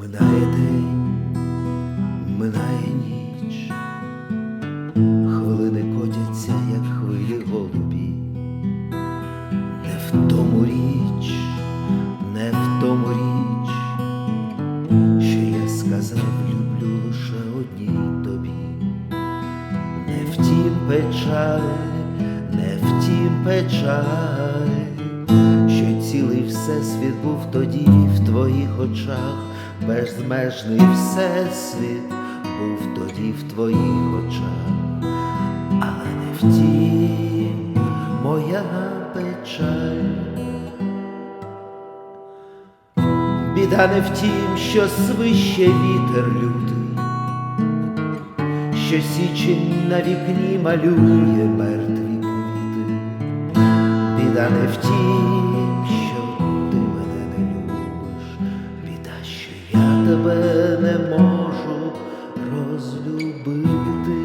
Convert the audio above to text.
Минає день, минає ніч, хвилини котяться, як хвилі голубі. Не в тому річ, не в тому річ, що я сказав, люблю лише одній тобі. Не втім печаль, не втім печаль, що цілий всесвіт був тоді в твоїх очах, безмежний всесвіт був тоді в твоїх очах, але не втім моя печаль. Біда не в тім, що свище вітер лютий, що січень на вікні малює мертві квіти. Біда не в тім, любити.